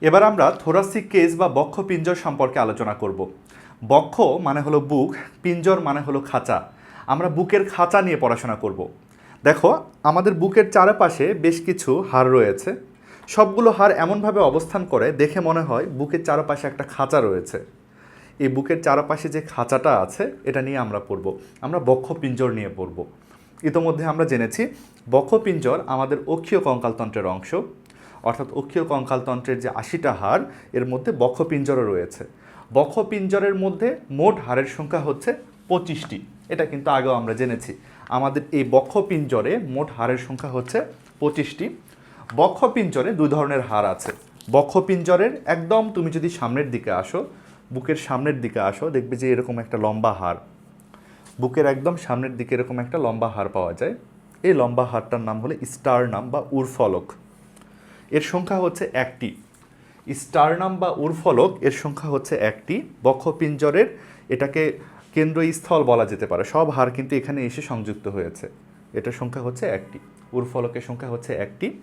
এবার আমরা thoracic case বা বক্ষ পিঞ্জর সম্পর্কে আলোচনা করব। বক্ষ মানে হলো বুক, পিঞ্জর মানে হলো খাঁচা। আমরা বুকের খাঁচা নিয়ে পড়াশোনা করব। দেখো, আমাদের বুকের চারপাশে বেশ কিছু হাড় রয়েছে। সবগুলো হাড় এমনভাবে অবস্থান করে, দেখে মনে হয় বুকের চারপাশে একটা খাঁচা রয়েছে। এই বুকের চারপাশে যে খাঁচাটা আছে, এটা নিয়ে আমরা পড়ব। আমরা বক্ষ পিঞ্জর নিয়ে পড়ব। ইতোমধ্যে আমরা জেনেছি, বক্ষ পিঞ্জর আমাদের অক্ষীয় কঙ্কালতন্ত্রের অংশ। অর্থাৎ অক্ষীয় কঙ্কালতন্ত্রের যে আশিটা হাড়, এর মধ্যে বক্ষ পিঞ্জরও রয়েছে। বক্ষ পিঞ্জরের মধ্যে মোট হাড়ের সংখ্যা হচ্ছে পঁচিশটি। এটা কিন্তু আগেও আমরা জেনেছি। আমাদের এই বক্ষ পিঞ্জরে মোট হাড়ের সংখ্যা হচ্ছে পঁচিশটি। বক্ষ পিঞ্জরে দুই ধরনের হাড় আছে। বক্ষ পিঞ্জরের একদম তুমি যদি সামনের দিকে আসো, বুকের সামনের দিকে আসো, দেখবে যে এরকম একটা লম্বা হাড়। বুকের একদম সামনের দিকে এরকম একটা লম্বা হাড় পাওয়া যায়। এই লম্বা হাড়টার নাম হলো স্টার নাম বা উরফলক। এর সংখ্যা হচ্ছে একটি। স্টারনাম বা উরফলক এর সংখ্যা হচ্ছে একটি। বক্ষপিঞ্জরের এটাকে কেন্দ্রস্থল বলা যেতে পারে। সব হার কিন্তু এখানে এসে সংযুক্ত হয়েছে। এটার সংখ্যা হচ্ছে একটি। উরফলকের সংখ্যা হচ্ছে একটি।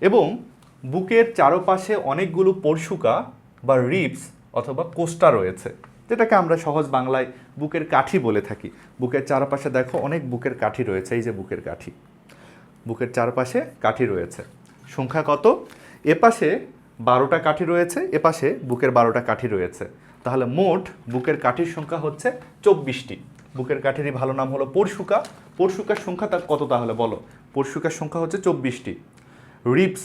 এবং বুকের চারপাশে অনেকগুলো পরশুকা বা রিবস অথবা কোস্টা রয়েছে। যেটাকে আমরা সহজ বাংলায় বুকের কাঠি বলে থাকি। বুকের চারপাশে দেখো অনেক বুকের কাঠি রয়েছে। এই যে বুকের কাঠি। বুকের চারপাশে কাঠি রয়েছে। সংখ্যা কত? এপাশে বারোটা কাঠি রয়েছে এপাশে বুকের বারোটা কাঠি রয়েছে। তাহলে মোট বুকের কাঠির সংখ্যা হচ্ছে চব্বিশটি। বুকের কাঠিরই ভালো নাম হলো পরশুকা। পরশুকার সংখ্যা তা কত তাহলে বলো? পরশুকার সংখ্যা হচ্ছে চব্বিশটি। রিপস,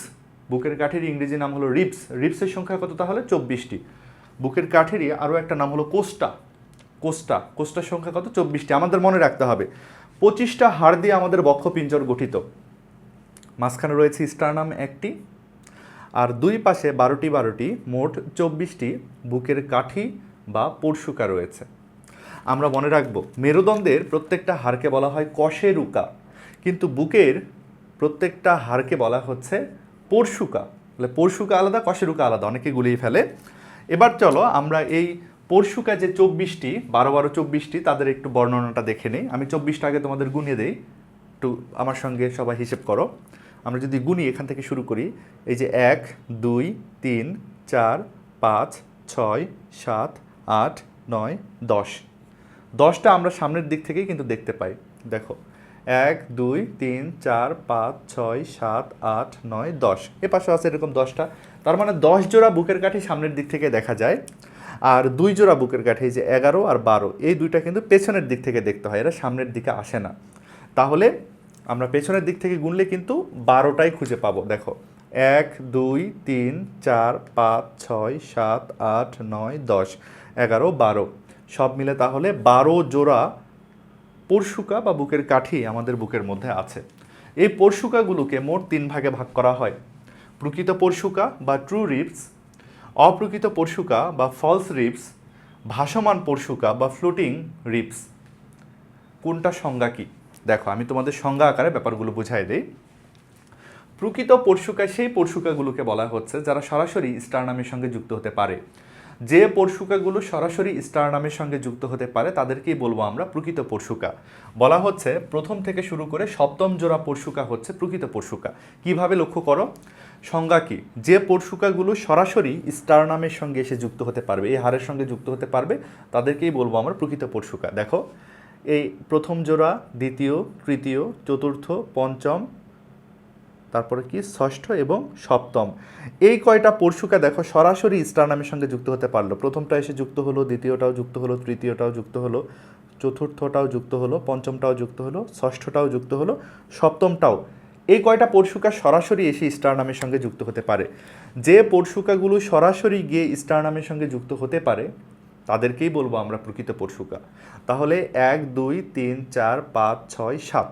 বুকের কাঠির ইংরেজি নাম হলো রিপস। রিপসের সংখ্যা কত তাহলে? চব্বিশটি। বুকের কাঠিরই আরও একটা নাম হলো কোস্টা কোস্টা কোস্টার সংখ্যা কত? চব্বিশটি। আমাদের মনে রাখতে হবে, পঁচিশটা হাড় দিয়ে আমাদের বক্ষপিঞ্জর গঠিত। মাঝখানে রয়েছে স্টারনাম একটি, আর দুই পাশে বারোটি বারোটি, মোট চব্বিশটি বুকের কাঠি বা পরশুকা রয়েছে। আমরা মনে রাখব, মেরুদণ্ডের প্রত্যেকটা হাড়কে বলা হয় কশেরুকা কিন্তু বুকের প্রত্যেকটা হাড়কে বলা হচ্ছে পরশুকা। তাহলে পরশুকা আলাদা কশেরুকা আলাদা, অনেকে গুলিয়ে ফেলে। এবার চলো আমরা এই পরশুকা যে চব্বিশটি, বারো বারো চব্বিশটি, তাদের একটু বর্ণনাটা দেখে নিই। আমি চব্বিশটা আগে তোমাদের গুনিয়ে দিই। একটু আমার সঙ্গে সবাই হিসেব করো। আমরা যদি গুনি এখান থেকে শুরু করি, এই যে এক, দুই, তিন, চার, পাঁচ, ছয়, সাত, আট, নয়, দশ। দশটা আমরা সামনের দিক থেকেই কিন্তু দেখতে পাই। দেখো, এক, দুই, তিন, চার, পাঁচ, ছয়, সাত, আট, নয়, দশ। এ পাশে আছে এরকম দশটা। তার মানে দশ জোড়া বুকের কাঠি সামনের দিক থেকে দেখা যায়। আর দুই জোড়া বুকের কাঠি, এই যে এগারো আর বারো, এই দুইটা কিন্তু পেছনের দিক থেকে দেখতে হয়। এরা সামনের দিকে আসে না। তাহলে আমরা পেছনের দিক থেকে গুনলে কিন্তু বারোটাই খুঁজে পাবো। দেখো, এক, দুই, তিন, চার, পাঁচ, ছয়, সাত, আট, নয়, দশ, এগারো, বারো। সব মিলে তাহলে বারো জোড়া পরশুকা বা বুকের কাঠি আমাদের বুকের মধ্যে আছে। এই পরশুকাগুলোকে মোট তিন ভাগে ভাগ করা হয়। প্রকৃত পরশুকা বা ট্রু রিপস অপ্রকৃত পরশুকা বা ফলস রিপস ভাসমান পরশুকা বা ফ্লোটিং রিপস কোনটা সংজ্ঞা কি? দেখো, আমি তোমাদের সংজ্ঞা আকারে ব্যাপারগুলো বুঝাই দিই। প্রকৃত পরশুকা, সেই পরশুকাগুলোকে বলা হচ্ছে যারা সরাসরি স্টারনামের সঙ্গে যুক্ত হতে পারে। যে পরশুকাগুলো সরাসরি স্টারনামের সঙ্গে যুক্ত হতে পারে, তাদেরকেই বলব আমরা প্রকৃত পরশুকা। বলা হচ্ছে, প্রথম থেকে শুরু করে সপ্তম জোড়া পরশুকা হচ্ছে প্রকৃত পরশুকা। কীভাবে লক্ষ্য করো? সংজ্ঞা কি? যে পরশুকাগুলো সরাসরি স্টারনামের সঙ্গে এসে যুক্ত হতে পারবে, এই হারের সঙ্গে যুক্ত হতে পারবে, তাদেরকেই বলব আমরা প্রকৃত পরশুকা। দেখো এই প্রথম জোড়া, দ্বিতীয়, তৃতীয়, চতুর্থ, পঞ্চম, তারপরে কি, ষষ্ঠ এবং সপ্তম। এই কয়টা পরশুকা দেখো সরাসরি স্টারনামের সঙ্গে যুক্ত হতে পারল। প্রথমটা এসে যুক্ত হলো, দ্বিতীয়টাও যুক্ত হলো, তৃতীয়টাও যুক্ত হলো, চতুর্থটাও যুক্ত হলো, পঞ্চমটাও যুক্ত হলো, ষষ্ঠটাও যুক্ত হলো, সপ্তমটাও। এই কয়টা পরশুকা সরাসরি এসে স্টারনামের সঙ্গে যুক্ত হতে পারে। যে পরশুকাগুলো সরাসরি গিয়ে স্টারনামের সঙ্গে যুক্ত হতে পারে তাদেরকেই বলব আমরা প্রকৃত পরশুকা তাহলে এক, দুই, তিন, চার, পাঁচ, ছয়, সাত।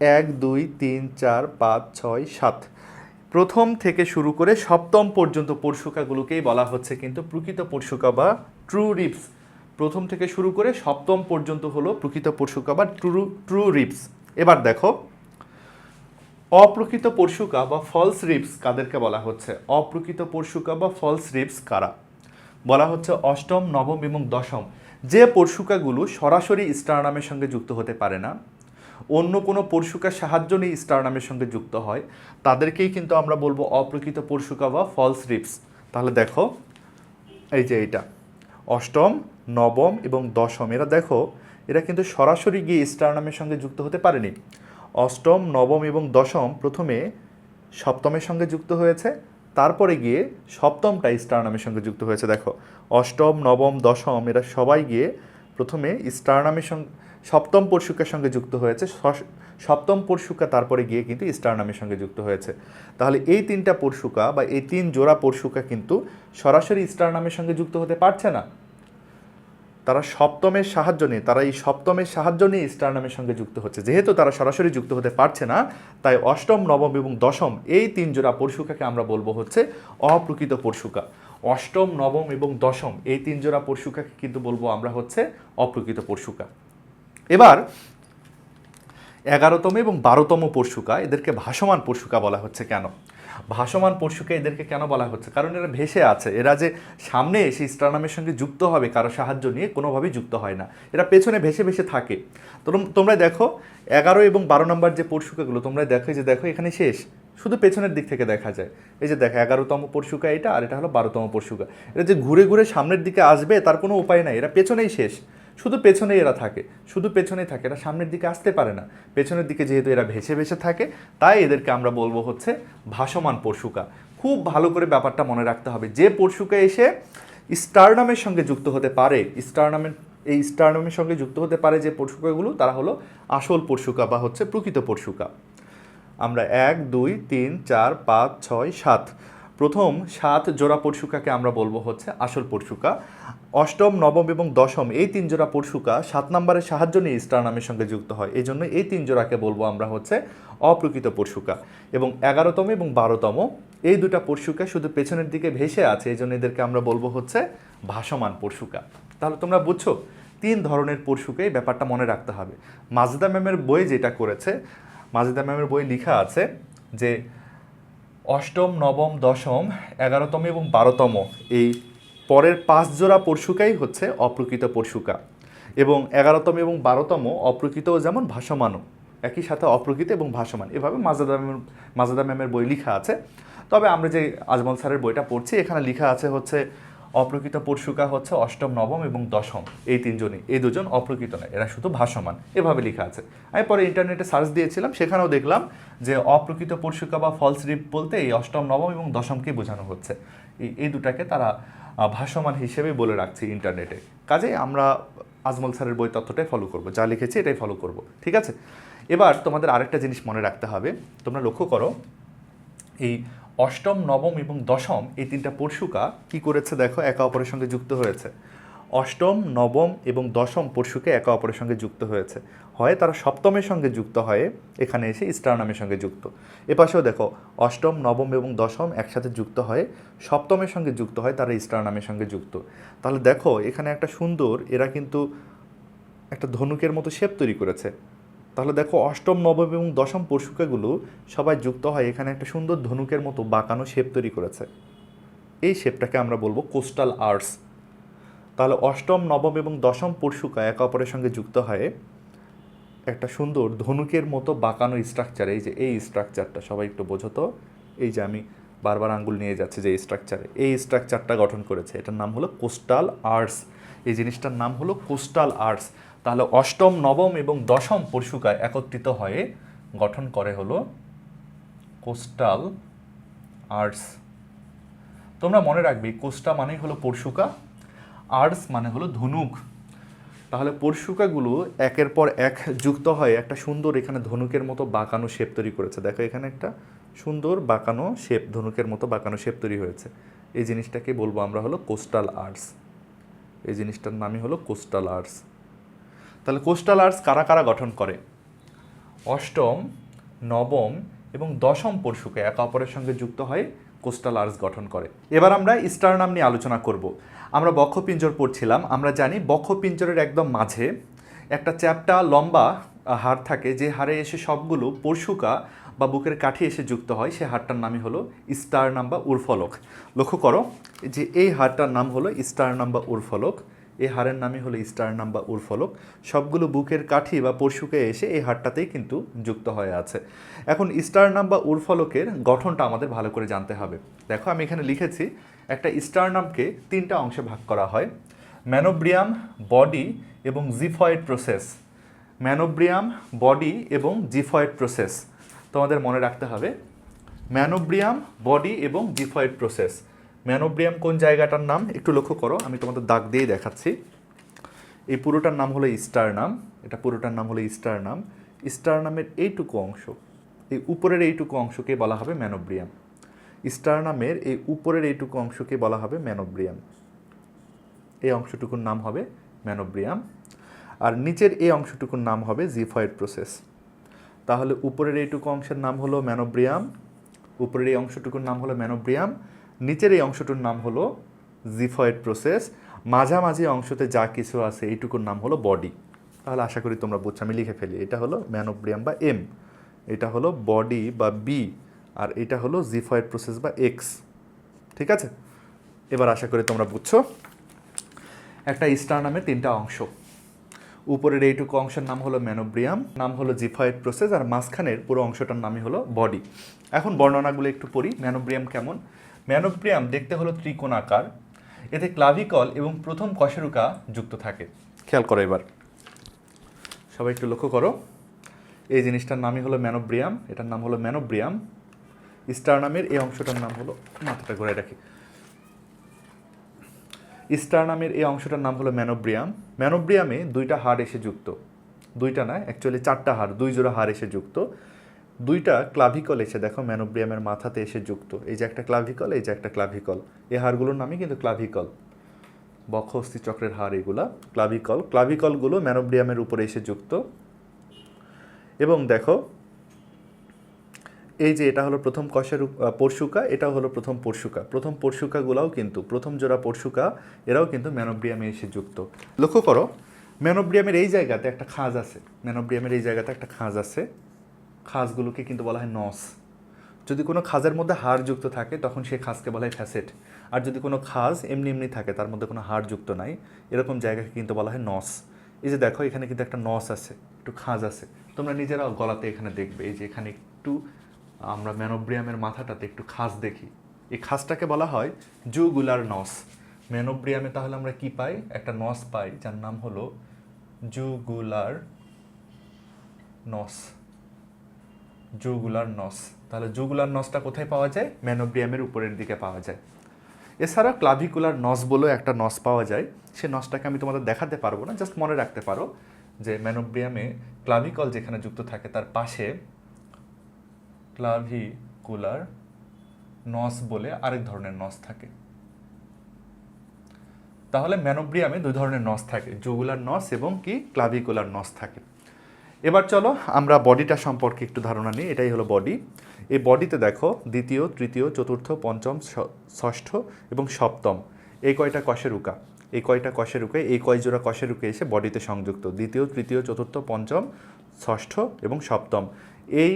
এক, দুই, তিন, চার, পাঁচ, ছয়, সাত। প্রথম থেকে শুরু করে সপ্তম পর্যন্ত পরশুকাগুলোকেই বলা হচ্ছে কিন্তু প্রকৃত পরশুকা বা ট্রু রিপস প্রথম থেকে শুরু করে সপ্তম পর্যন্ত হলো প্রকৃত পরশুকা বা ট্রু ট্রু রিপস এবার দেখো, অপ্রকৃত পরশুকা বা ফলস রিপস কাদেরকে বলা হচ্ছে? অপ্রকৃত পরশুকা বা ফলস রিপস কারা? বলা হচ্ছে অষ্টম, নবম এবং দশম। যে পরশুকাগুলো সরাসরি স্টারনামের সঙ্গে যুক্ত হতে পারে না, অন্য কোনো পরশুকার সাহায্য নিয়ে স্টারনামের সঙ্গে যুক্ত হয়, তাদেরকেই কিন্তু আমরা বলব অপ্রকৃত পরশুকা বা ফলস রিপস তাহলে দেখো, এই যে এইটা অষ্টম, নবম এবং দশম, এরা দেখো, এরা কিন্তু সরাসরি গিয়ে স্টারনামের সঙ্গে যুক্ত হতে পারেনি। অষ্টম, নবম এবং দশম প্রথমে সপ্তমের সঙ্গে যুক্ত হয়েছে তারপরে গিয়ে সপ্তমটা স্টার নামের সঙ্গে যুক্ত হয়েছে, দেখো। অষ্টম, নবম, দশম, এরা সবাই গিয়ে প্রথমে স্টার নামের সঙ্গে, সপ্তম পরশুকার সঙ্গে যুক্ত হয়েছে সপ্তম পরশুকা তারপরে গিয়ে কিন্তু স্টার নামের সঙ্গে যুক্ত হয়েছে। তাহলে এই তিনটা পরশুকা বা এই তিন জোড়া পরশুকা কিন্তু সরাসরি স্টার নামের সঙ্গে যুক্ত হতে পারছে না? তারা সপ্তমের সাহায্য নিয়ে, তারা এই সপ্তমের সাহায্য নিয়ে স্টার নামের সঙ্গে যুক্ত হচ্ছে। যেহেতু তারা সরাসরি যুক্ত হতে পারছে না, তাই অষ্টম, নবম এবং দশম এই তিন জোড়া পরশুকাকে আমরা বলব হচ্ছে অপ্রকৃত পরশুকা। অষ্টম, নবম এবং দশম এই তিন জোড়া পরশুকাকে কিন্তু বলব আমরা হচ্ছে অপ্রকৃত পরশুকা। এবার এগারোতম এবং বারোতম পরশুকা, এদেরকে ভাসমান পরশুকা বলা হচ্ছে কেন? ভাসমান পরশুকা এদেরকে কেন বলা হচ্ছে? কারণ এরা ভেসে আছে। এরা যে সামনে এসে স্টারনামের সঙ্গে যুক্ত হবে, কারও সাহায্য নিয়ে কোনোভাবেই যুক্ত হয় না। এরা পেছনে ভেসে ভেসে থাকে। তোম- তোমরা দেখো, এগারো এবং বারো নম্বর যে পরশুকাগুলো তোমরা দেখো যে দেখো, এখানে শেষ। শুধু পেছনের দিক থেকে দেখা যায়। এই যে দেখো, এগারোতম পরশুকা এটা, আর এটা হলো বারোতম পরশুকা। এটা যে ঘুরে ঘুরে সামনের দিকে আসবে, তার কোনো উপায় নাই। এরা পেছনেই শেষ। শুধু পেছনেই এরা থাকে, শুধু পেছনেই থাকে, এরা সামনের দিকে আসতে পারে না। পেছনের দিকে যেহেতু এরা ভেসে ভেসে থাকে, তাই এদেরকে আমরা বলব হচ্ছে ভাসমান পরশুকা। খুব ভালো করে ব্যাপারটা মনে রাখতে হবে, যে পরশুকা এসে স্টারনামের সঙ্গে যুক্ত হতে পারে, স্টারনামের, এই স্টারনামের সঙ্গে যুক্ত হতে পারে যে পরশুকাগুলো, তারা হলো আসল পরশুকা বা হচ্ছে প্রকৃত পরশুকা। আমরা এক, দুই, তিন, চার, পাঁচ, ছয়, সাত প্রথম সাত জোড়া পরশুকাকে আমরা বলব হচ্ছে আসল পরশুকা। অষ্টম, নবম এবং দশম, এই তিন জোড়া পরশুকা সাত নম্বরের সাহায্য নিয়ে স্টার নামের সঙ্গে যুক্ত হয়। এই জন্য এই তিন জোড়াকে বলব আমরা হচ্ছে অপ্রকৃত পরশুকা এবং এগারোতম এবং বারোতম, এই দুটা পরশুকা শুধু পেছনের দিকে ভেসে আছে এই জন্য এদেরকে আমরা বলব হচ্ছে ভাসমান পরশুকা। তাহলে তোমরা বুঝছ, তিন ধরনের পরশুকে এই ব্যাপারটা মনে রাখতে হবে। মাজদা ম্যামের বই যেটা করেছে, মাজেদা ম্যামের বই লেখা আছে যে অষ্টম, নবম, দশম, এগারোতম এবং বারোতম এই পরের পাঁচ জোড়া পরশুকাই হচ্ছে অপ্রকৃত পরশুকা। এবং এগারোতম এবং বারোতম অপ্রকৃত যেমন ভাসমানও, একই সাথে অপ্রকৃত এবং ভাসমান। এভাবে মাজাদা ম্যামের মাজাদা ম্যামের বই লিখা আছে। তবে আমরা যে আজমল স্যারের বইটা পড়ছি, এখানে লিখা আছে হচ্ছে অপ্রকৃত পরশুকা হচ্ছে অষ্টম, নবম এবং দশম। এই তিনজনই। এই দুজন অপ্রকৃত নয়, এরা শুধু ভাসমান। এভাবে লেখা আছে। আমি পরে ইন্টারনেটে সার্চ দিয়েছিলাম, সেখানেও দেখলাম যে অপ্রকৃত পরশুকা বা ফলস রিপ বলতে এই অষ্টম, নবম এবং দশমকে বোঝানো হচ্ছে। এই এই দুটাকে তারা ভাসমান হিসেবে বলে রাখছে ইন্টারনেটে। কাজেই আমরা আজমল স্যারের বই তথ্যটাই ফলো করব। যা লিখেছি এটাই ফলো করব। ঠিক আছে? এবার তোমাদের আরেকটা জিনিস মনে রাখতে হবে। তোমরা লক্ষ্য করো, এই অষ্টম, নবম এবং দশম এই তিনটা পরশুকা কি করেছে দেখো? একে অপরের সঙ্গে যুক্ত হয়েছে। অষ্টম, নবম এবং দশম পরশুকে একে অপরের সঙ্গে যুক্ত হয়েছে। হয় তারা সপ্তমের সঙ্গে যুক্ত হয়ে, এখানে এসে স্টার নামের সঙ্গে যুক্ত। এপাশেও দেখো, অষ্টম, নবম এবং দশম একসাথে যুক্ত হয়ে, সপ্তমের সঙ্গে যুক্ত হয়, তারা স্টার নামের সঙ্গে যুক্ত। তাহলে দেখো, এখানে একটা সুন্দর, এরা কিন্তু একটা ধনুকের মতো শেপ তৈরি করেছে। তাহলে দেখো অষ্টম, নবম এবং দশম পরশুকাগুলো সবাই যুক্ত হয় এখানে একটা সুন্দর ধনুকের মতো বাঁকানো শেপ তৈরি করেছে। এই শেপটাকে আমরা বলব কোস্টাল আর্টস তাহলে অষ্টম, নবম এবং দশম পরশুকা একে অপরের সঙ্গে যুক্ত হয়ে একটা সুন্দর ধনুকের মতো বাঁকানো স্ট্রাকচার এই যে এই স্ট্রাকচারটা সবাই একটু বোঝো তো। এই যে আমি বারবার আঙ্গুল নিয়ে যাচ্ছি যে স্ট্রাকচারে এই স্ট্রাকচারটা গঠন করেছে, এটার নাম হলো কোস্টাল আর্টস এই জিনিসটার নাম হলো কোস্টাল আর্টস তাহলে অষ্টম, নবম এবং দশম পরশুকা একত্রিত হয়ে গঠন করে হলো কোস্টাল আর্টস। তোমরা মনে রাখবে, কোস্টা মানেই হলো পরশুকা আর্টস মানে হলো ধনুক। তাহলে পরশুকাগুলো একের পর এক যুক্ত হয় একটা সুন্দর এখানে ধনুকের মতো বাঁকানো শেপ তৈরি করেছে। দেখো এখানে একটা সুন্দর বাঁকানো শেপ ধনুকের মতো বাঁকানো শেপ তৈরি হয়েছে। এই জিনিসটাকে বলব আমরা হলো কোস্টাল আর্টস। এই জিনিসটার নামই হলো কোস্টাল আর্টস। তাহলে কোস্টাল আর্টস কারা কারা গঠন করে? অষ্টম, নবম এবং দশম পরশুকে একে অপরের সঙ্গে যুক্ত হয়ে কোস্টাল আর্টস গঠন করে। এবার আমরা স্টার নাম নিয়ে আলোচনা করব। আমরা বক্ষপিঞ্জর পড়ছিলাম, আমরা জানি বক্ষপিঞ্জরের একদম মাঝে একটা চ্যাপটা লম্বা হাড় থাকে, যে হাড়ে এসে সবগুলো পরশুকা বা বুকের কাঠি এসে যুক্ত হয়, সে হাড়টার নামই হলো স্টার নাম বা উর্ফলক। লক্ষ্য করো, যে এই হাড়টার নাম হলো স্টার নাম বা উর্ফলক। এই হাড়ের নামই হলো স্টারনাম বা উরফলক। সবগুলো বুকের কাঠি বা পরশুকে এসে এই হাড়টাতেই কিন্তু যুক্ত হয়ে আছে। এখন স্টারনাম বা উরফলকের গঠনটা আমাদের ভালো করে জানতে হবে। দেখো, আমি এখানে লিখেছি, একটা স্টারনামকে তিনটা অংশে ভাগ করা হয়। ম্যানোব্রিয়াম, বডি এবং জিফয়েড প্রসেস। ম্যানোব্রিয়াম, বডি এবং জিফয়েড প্রসেস। তোমাদের মনে রাখতে হবে, ম্যানোব্রিয়াম, বডি এবং জিফয়েড প্রসেস। ম্যানোব্রিয়াম কোন জায়গাটার নাম? একটু লক্ষ্য করো, আমি তোমাদের দাগ দিয়ে দেখাচ্ছি। এই পুরোটার নাম হলো স্টার নাম এটা পুরোটার নাম হলো স্টার নাম স্টার নামের এইটুকু অংশ, এই উপরের এইটুকু অংশকে বলা হবে ম্যানোব্রিয়াম। স্টার নামের এই উপরের এইটুকু অংশকে বলা হবে ম্যানোব্রিয়াম। এই অংশটুকুর নাম হবে ম্যানোব্রিয়াম। আর নিচের এই অংশটুকুর নাম হবে জিফয়েড প্রসেস। তাহলে উপরের এইটুকু অংশের নাম হলো ম্যানোব্রিয়াম, উপরের এই অংশটুকুর নাম হলো ম্যানোব্রিয়াম নিচের এই অংশটুর নাম হলো জিফয়েড প্রসেস। মাঝামাঝি অংশতে যা কিছু আছে এইটুকুর নাম হলো বডি। তাহলে আশা করি তোমরা বুঝছ, আমি লিখে ফেলি। এটা হলো ম্যানোব্রিয়াম বা এম। এটা হলো বডি বা বি আর এটা হলো জিফয়েড প্রসেস বা এক্স। ঠিক আছে? এবার আশা করি তোমরা বুঝছ। একটা স্টার নামে তিনটা অংশ। উপরের এইটুকু অংশের নাম হলো ম্যানোব্রিয়াম, নাম হলো জিফয়েড প্রসেস আর মাঝখানের পুরো অংশটার নামই হলো বডি। এখন বর্ণনাগুলো একটু পড়ি, ম্যানোব্রিয়াম কেমন? ম্যানোব্রিয়াম দেখতে হলো ত্রিকোণাকার এতে ক্লাভিকল এবং প্রথম কশেরুকা যুক্ত থাকে। খেয়াল করো এবার। সবাই একটু লক্ষ্য করো। এই জিনিসটার নামই হলো ম্যানোব্রিয়াম এটার নাম হলো ম্যানোব্রিয়াম স্টারনামের এই অংশটার নাম হলো, মাথাটা ঘুরে রাখি। স্টারনামের এই অংশটার নাম হলো ম্যানোব্রিয়াম ম্যানোব্রিয়ামে দুইটা হাড় এসে যুক্ত। দুইটা না অ্যাকচুয়ালি চারটা হাড়, দুই জোড়া হাড় এসে যুক্ত। দুইটা ক্লাভিকল এসে, দেখো ম্যানোব্রিয়ামের মাথাতে এসে যুক্ত। এই যে একটা ক্লাভিকল এই যে একটা ক্লাভিকল এই হাড়গুলোর নামই কিন্তু ক্লাভিকল বক্ষ চক্রের হাড় এগুলা ক্লাভিকল ক্লাভিকলগুলো ম্যানোব্রিয়ামের উপরে এসে যুক্ত। এবং দেখো, এই যে এটা হলো প্রথম কষের পরশুকা, এটাও হলো প্রথম পরশুকা। প্রথম পরশুকাগুলাও কিন্তু, প্রথম জোড়া পরশুকা, এরাও কিন্তু ম্যানোব্রিয়ামে এসে যুক্ত। লক্ষ্য করো ম্যানোব্রিয়ামের এই জায়গাতে একটা খাঁজ আছে। ম্যানোব্রিয়ামের এই জায়গাতে একটা খাঁজ আছে। খাঁজগুলোকে কিন্তু বলা হয় নস। যদি কোনো খাজের মধ্যে হাড় যুক্ত থাকে, তখন সেই খাজকে বলা হয় ফ্যাসেট। আর যদি কোনো খাজ এমনি এমনি থাকে, তার মধ্যে কোনো হাড় যুক্ত নাই, এরকম জায়গাকে কিন্তু বলা হয় নস। এই যে দেখো, এখানে কিন্তু একটা নস আছে, একটু খাঁজ আছে। তোমরা নিজেরাও গলাতে এখানে দেখবে, এই যে এখানে একটু আমরা ম্যানোব্রিয়ামের মাথাটাতে একটু খাস দেখি। এই খাসটাকে বলা হয় জুগুলার নস। ম্যানোব্রিয়ামে তাহলে আমরা কি পাই? একটা নস পাই, যার নাম হলো জুগুলার নস। জুগুলার নস। তাহলে জুগুলার নসটা কোথায় পাওয়া যায়? ম্যানোব্রিয়ামের উপরের দিকে পাওয়া যায়। এছাড়া ক্লাভিকুলার নস বলেও একটা নস পাওয়া যায়। সে নসটাকে আমি তোমাদের দেখাতে পারব না, জাস্ট মনে রাখতে পারো যে ম্যানোব্রিয়ামে ক্লাভিকল যেখানে যুক্ত থাকে, তার পাশে ক্লাভিকুলার নস বলে আরেক ধরনের নস থাকে। তাহলে ম্যানোব্রিয়ামে দুই ধরনের নস থাকে, জুগুলার নস এবং কি? ক্লাভিকুলার নস থাকে। এবার চলো আমরা বডিটা সম্পর্কে একটু ধারণা নিই এটাই হলো বডি। এই বডিতে দেখো দ্বিতীয় তৃতীয় চতুর্থ পঞ্চম ষষ্ঠ এবং সপ্তম। এই কয়টা কশেরুকা এই কয়টা কশেরুকা এই কয় জোড়া কশেরুকা এসে বডিতে সংযুক্ত। দ্বিতীয় তৃতীয় চতুর্থ পঞ্চম ষষ্ঠ এবং সপ্তম। এই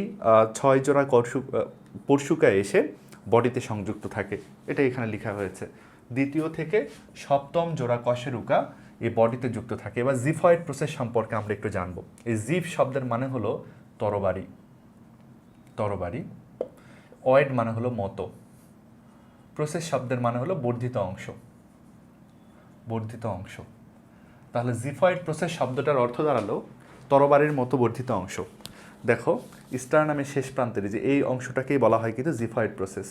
ছয় জোড়া আহ, পরশুকা এসে বডিতে সংযুক্ত থাকে। এটা এখানে লেখা হয়েছে। দ্বিতীয় থেকে সপ্তম জোড়া কশেরুকা এই বডিতে যুক্ত থাকে। এবার জিফয়েড প্রসেস সম্পর্কে আমরা একটু জানব। এই জিফ শব্দের মানে হলো তরবারি। তরবারি। অয়েড মানে হলো মতো। প্রসেস শব্দের মানে হলো বর্ধিত অংশ। বর্ধিত অংশ। তাহলে জিফয়েড প্রসেস শব্দটার অর্থ দাঁড়াল তরবারির মতো বর্ধিত অংশ। দেখো স্টার নামের শেষ প্রান্তের যে এই অংশটাকেই বলা হয় কিন্তু জিফয়েড প্রসেস।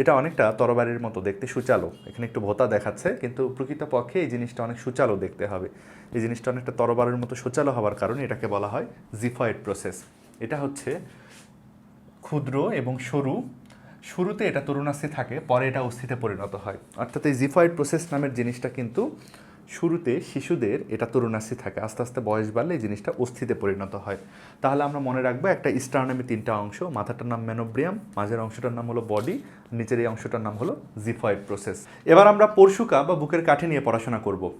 এটা অনেকটা তরবারির মতো দেখতে সুচালো। এখানে একটু ভোতা দেখাচ্ছে, কিন্তু প্রকৃতপক্ষে এই জিনিসটা অনেক সুচালো দেখতে হবে। এই জিনিসটা অনেকটা তরবারের মতো সুচালো হওয়ার কারণে এটাকে বলা হয় জিফয়েড প্রসেস। এটা হচ্ছে ক্ষুদ্র এবং সরু। শুরুতে এটা তরুণাস্থি থাকে, পরে এটা অস্থিতে পরিণত হয়। অর্থাৎ এই জিফয়েড প্রসেস নামের জিনিসটা কিন্তু শুরুতে শিশুদের এটা তরুণাস্থি থাকে। আস্তে আস্তে বয়স বাড়লে এই জিনিসটা অস্থিতে পরিণত হয়। তাহলে আমরা মনে রাখব একটা স্টারনামে তিনটা অংশ। মাথাটার নাম ম্যানোব্রিয়াম মাঝের অংশটার নাম হলো বডি, নিচের এই অংশটার নাম হলো জিফয়েড প্রসেস। এবার আমরা পরশুকা বা বুকের কাঠি নিয়ে পড়াশোনা করব।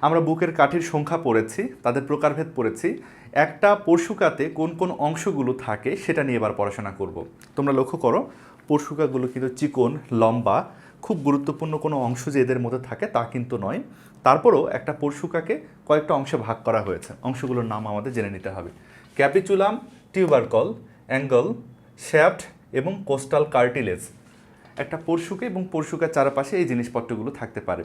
আমরা বুকের কাঠির সংখ্যা পড়েছি, তাদের প্রকারভেদ পড়েছি। একটা পরশুকাতে কোন কোন অংশগুলো থাকে সেটা নিয়ে এবার পড়াশোনা করব। তোমরা লক্ষ্য করো, পরশুকাগুলো কিন্তু চিকন, লম্বা খুব গুরুত্বপূর্ণ কোনো অংশ যে এদের মধ্যে থাকে তা কিন্তু নয়। তারপরও একটা পরশুকাকে কয়েকটা অংশে ভাগ করা হয়েছে। অংশগুলোর নাম আমাদের জেনে নিতে হবে। ক্যাপিচুলাম, টিউবারকল, অ্যাঙ্গল, শ্যাফট এবং কোস্টাল কার্টিলেজ। একটা পরশুকে এবং পরশুকার চারপাশে এই জিনিসপত্রগুলো থাকতে পারে।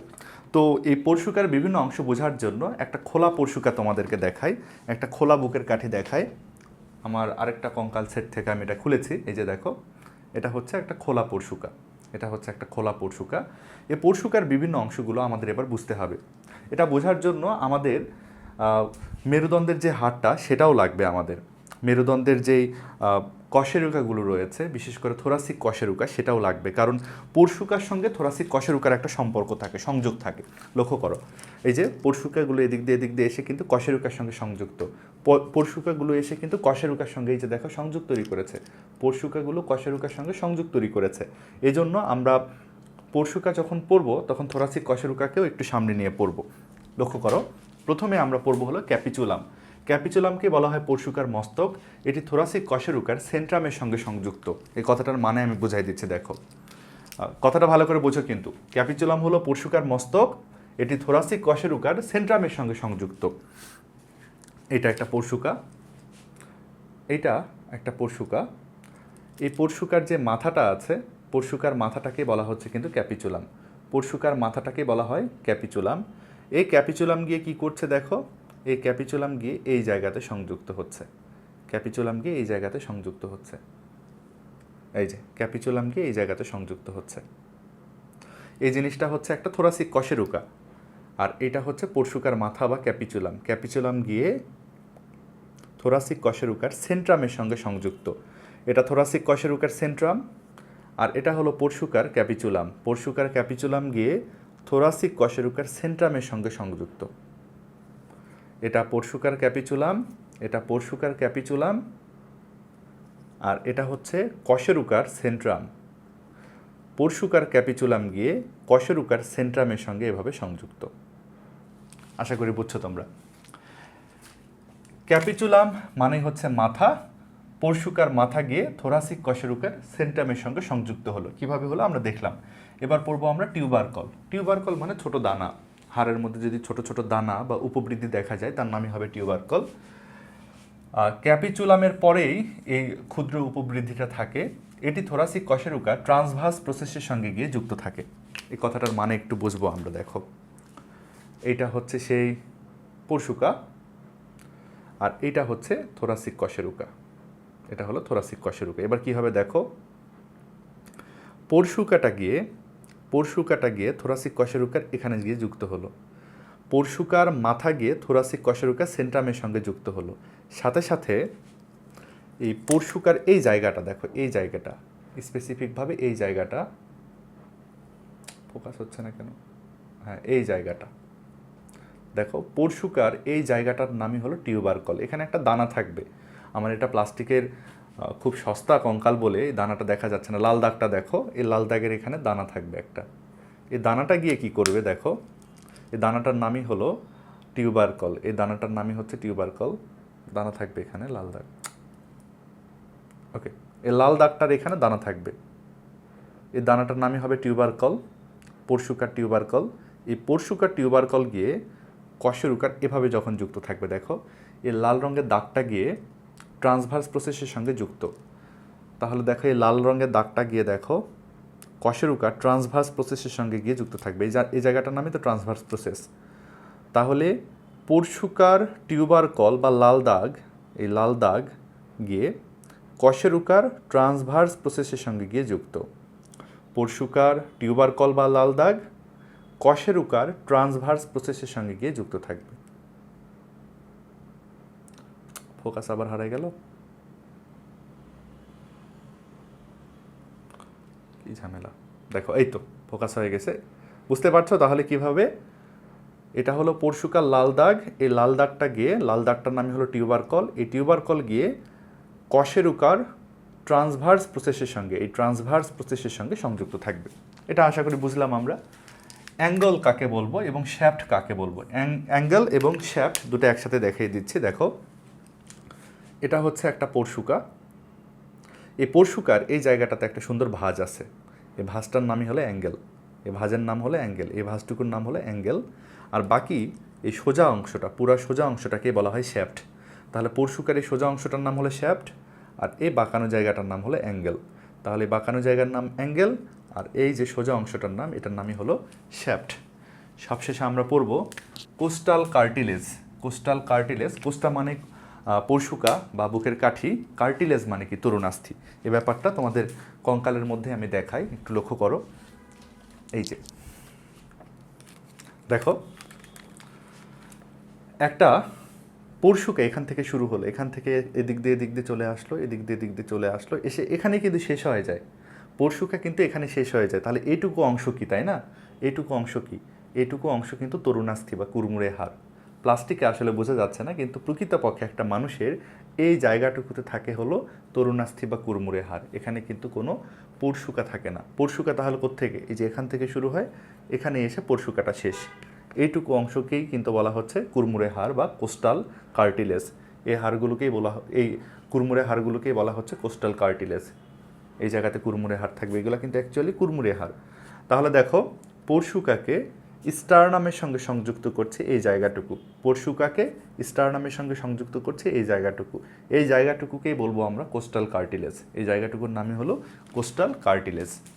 তো এই পরশুকার বিভিন্ন অংশ বোঝার জন্য একটা খোলা পরশুকা তোমাদেরকে দেখাই, একটা খোলা বুকের কাঠি দেখাই। আমার আরেকটা কঙ্কাল সেট থেকে আমি এটা খুলেছি, এই যে দেখো, এটা হচ্ছে একটা খোলা পরশুকা। এটা হচ্ছে একটা খোলা পরশুকা। এ পরশুকার বিভিন্ন অংশগুলো আমাদের এবার বুঝতে হবে। এটা বোঝার জন্য আমাদের মেরুদণ্ডের যে হাড়টা সেটাও লাগবে আমাদের। মেরুদণ্ডের যেই কশেরুকাগুলো রয়েছে, বিশেষ করে থোরাসিক কশেরুকা সেটাও লাগবে। কারণ পরশুকার সঙ্গে থোরাসিক কশেরুকার একটা সম্পর্ক থাকে, সংযোগ থাকে। লক্ষ্য করো, এই যে পরশুকাগুলো এদিক দিয়ে এদিক দিয়ে এসে কিন্তু কশেরুকার সঙ্গে সংযুক্ত। পরশুকাগুলো এসে কিন্তু কশেরুকার সঙ্গে এই যে দেখো সংযোগ তৈরি করেছে। পরশুকাগুলো কশেরুকার সঙ্গে সংযোগ তৈরি করেছে। এই জন্য আমরা পরশুকা যখন পড়ব তখন থোরাসিক কশেরুকাকেও একটু সামনে নিয়ে পড়ব লক্ষ্য করো, প্রথমে আমরা পড়ব হলো ক্যাপিচুলাম। ক্যাপিচুলামকে বলা হয় পরশুকার মস্তক। এটি থোরাসিক কশেরুকার সেন্ট্রামের সঙ্গে সংযুক্ত। এই কথাটার মানে আমি বুঝাই দিচ্ছি, দেখো। কথাটা ভালো করে বোঝো কিন্তু। ক্যাপিচুলাম হলো পরশুকার মস্তক, এটি থোরাসিক কশেরুকার সেন্ট্রামের সঙ্গে সংযুক্ত। এটা একটা পরশুকা এইটা একটা পরশুকা। এই পরশুকার যে মাথাটা আছে, পরশুকার মাথাটাকে বলা হচ্ছে কিন্তু ক্যাপিচুলাম। পরশুকার মাথাটাকে বলা হয় ক্যাপিচুলাম। এই ক্যাপিচুলাম গিয়ে কি করছে দেখো এই ক্যাপিচুলাম গিয়ে এই জায়গাতে সংযুক্ত হচ্ছে। ক্যাপিচুলাম গিয়ে এই জায়গাতে সংযুক্ত হচ্ছে। এই যে, ক্যাপিচুলাম গিয়ে এই জায়গাতে সংযুক্ত হচ্ছে। এই জিনিসটা হচ্ছে একটা থোরাসিক কশেরুকা। আর এটা হচ্ছে পরশুকার মাথা বা ক্যাপিচুলাম। ক্যাপিচুলাম গিয়ে থোরাসিক কশেরুকার সেন্ট্রামের সঙ্গে সংযুক্ত। এটা থোরাসিক কশেরুকার সেন্ট্রাম, আর এটা হলো পরশুকার ক্যাপিচুলাম। পরশুকার ক্যাপিচুলাম গিয়ে থোরাসিক কশেরুকার সেন্ট্রামের সঙ্গে সংযুক্ত। এটা পরশুকার ক্যাপিচুলাম, এটা পরশুকার ক্যাপিচুলাম, আর এটা হচ্ছে কশেরুকার সেন্ট্রাম। পরশুকার ক্যাপিচুলাম গিয়ে কশেরুকার সেন্ট্রামের সঙ্গে এভাবে সংযুক্ত। আশা করি বুঝছ তোমরা। ক্যাপিচুলাম মানে হচ্ছে মাথা, পরশুকার মাথা গিয়ে থোরাসিক কশেরুকার সেন্ট্রামের সঙ্গে সংযুক্ত হলো। কীভাবে হলো? আমরা দেখলাম। এবার পড়ব আমরা টিউবারকল। টিউবারকল মানে ছোট দানা। হাড়ের মধ্যে যদি ছোট ছোট দানা বা উপবৃদ্ধি দেখা যায়, তার নামই হবে টিউবারকল ক্যাপিচুলামের পরেই এই ক্ষুদ্র উপবৃদ্ধিটা থাকে। এটি থোরাসিক কশেরুকা ট্রান্সভার্স প্রসেসের সঙ্গে গিয়ে যুক্ত থাকে। এই কথাটার মানে একটু বুঝব আমরা, দেখো। এইটা হচ্ছে সেই পরশুকা আর এটা হচ্ছে থোরাসিক কশেরুকা। এটা হলো থোরাসিক কশেরুকা। এবার কি হবে, দেখো? পরশুকাটা গিয়ে পরশুকাটা গিয়ে থোরাসিক কশেরুকার এখানে গিয়ে যুক্ত হলো। পরশুকার মাথা গিয়ে থোরাসিক কশেরুকা সেন্ট্রামের সঙ্গে যুক্ত হলো। সাথে সাথে এই পরশুকার এই জায়গাটা, দেখো, এই জায়গাটা স্পেসিফিকভাবে এই জায়গাটা ফোকাস হচ্ছে না কেন? হ্যাঁ এই জায়গাটা। দেখো, পরশুকার এই জায়গাটার নামই হলো টিউবারকল। এখানে একটা দানা থাকবে। আমার এটা প্লাস্টিকের খুব সস্তা কঙ্কাল বলে এই দানাটা দেখা যাচ্ছে না। লাল দাগটা দেখো, এই লাল দাগের এখানে দানা থাকবে একটা। এই দানাটা গিয়ে কি করবে দেখো, এই দানাটার নামই হলো টিউবারকল। এই দানাটার নামই হচ্ছে টিউবারকল। দানা থাকবে এখানে লাল দাগ। ওকে এই লাল দাগটার এখানে দানা থাকবে। এই দানাটার নামই হবে টিউবারকল, পরশুকার টিউবারকল। এই পরশুকার টিউবারকল গিয়ে কশেরুকার এভাবে যখন যুক্ত থাকবে, দেখো, এই লাল রঙের দাগটা গিয়ে ট্রান্সভার্স প্রসেসের সঙ্গে যুক্ত। তাহলে দেখো এই লাল রঙের দাগটা গিয়ে দেখো কশেরুকার ট্রান্সভার্স প্রসেসের সঙ্গে গিয়ে যুক্ত থাকবে। এই জায়গাটার নামই তো ট্রান্সভার্স প্রসেস। তাহলে পরশুকার টিউবার কল বা লাল দাগ, এই লাল দাগ গিয়ে কশেরুকার ট্রান্সভার্স প্রসেসের সঙ্গে গিয়ে যুক্ত। পরশুকার টিউবার কল বা লাল দাগ, কশেরুকার ট্রান্সভার্স প্রসেসের সঙ্গে গিয়ে যুক্ত থাকবে। ফোকাস আবার হারাই গেল। কি ঝামেলা। দেখো, এই তো, ফোকাস হয়ে গেছে। বুঝতে পারছ? তাহলে কীভাবে? এটা হলো পরশুকার লাল দাগ। এই লাল দাগটা গিয়ে, লাল দাগটার নামই হলো টিউবার কল। এই টিউবার কল গিয়ে কশেরুকার ট্রান্সভার্স প্রসেসের সঙ্গে, এই ট্রান্সভার্স প্রসেসের সঙ্গে সংযুক্ত থাকবে। এটা আশা করি বুঝলাম আমরা। অ্যাঙ্গল কাকে বলব এবং শ্যাফট কাকে বলব? অ্যাঙ্গেল এবং শ্যাফট দুটো একসাথে দেখিয়ে দিচ্ছি। দেখো এটা হচ্ছে একটা পরশুকা। এই পরশুকার এই জায়গাটাতে একটা সুন্দর ভাঁজ আছে। এই ভাঁজটার নামই হলো অ্যাঙ্গেল। এই ভাঁজের নাম হলো অ্যাঙ্গেল। এই ভাঁজটুকুর নাম হলো অ্যাঙ্গেল। আর বাকি এই সোজা অংশটা, পুরা সোজা অংশটাকে বলা হয় শ্যাফট। তাহলে পরশুকার এই সোজা অংশটার নাম হলো শ্যাফট, আর এই বাঁকানো জায়গাটার নাম হলো অ্যাঙ্গেল। তাহলে বাঁকানো জায়গার নাম অ্যাঙ্গেল, আর এই যে সোজা অংশটার নাম, এটার নামই হলো শ্যাফট। সবশেষে আমরা পড়ব costal cartilage. Costal cartilage, costa মানে পরশুকা বা বুকের কাঠি, কার্টিলেজ মানে কি? তরুণাস্থি। এ ব্যাপারটা তোমাদের কঙ্কালের মধ্যে আমি দেখাই। একটু লক্ষ্য করো। এই যে। দেখো। একটা পরশুকা এখান থেকে শুরু হলো। এখান থেকে এদিক দিয়ে এদিক দিয়ে চলে আসলো, এদিক দিয়ে এদিক দিয়ে চলে আসলো। এসে এখানে কিন্তু শেষ হয়ে যায়। পরশুকা কিন্তু এখানে শেষ হয়ে যায়। তাহলে এইটুকু অংশ কি, তাই না? এইটুকু অংশ কি? এইটুকু অংশ কিন্তু তরুণাস্থি বা কুরমুরে হাড়। প্লাস্টিকে আসলে বোঝা যাচ্ছে না, কিন্তু প্রকৃতপক্ষে একটা মানুষের এই জায়গাটুকুতে থাকে হলো তরুণাস্থি বা কুরমুরে হার। এখানে কিন্তু কোনো পরশুকা থাকে না। পরশুকা তাহলে কোত্থেকে? এই যে এখান থেকে শুরু হয়, এখানে এসে পরশুকাটা শেষ। এইটুকু অংশকেই কিন্তু বলা হচ্ছে কুরমুরে হার বা কোস্টাল কার্টিলেস এই হাড়গুলোকেই বলা এই কুরমুরে হাড়গুলোকেই বলা হচ্ছে কোস্টাল কার্টিলেস এই জায়গাতে কুরমুরে হাড় থাকবে। এগুলো কিন্তু অ্যাকচুয়ালি কুরমুরে হাড় তাহলে দেখো, পরশুকাকে স্টারনামের সঙ্গে সংযুক্ত করছে এই জায়গাটুকু। পরশুকাকে স্টারনামের সঙ্গে সংযুক্ত করছে এই জায়গাটুকু। এই জায়গাটুকুকেই বলব আমরা কোস্টাল কার্টিলেজ। এই জায়গাটুকুর নামই হলো কোস্টাল কার্টিলেজ।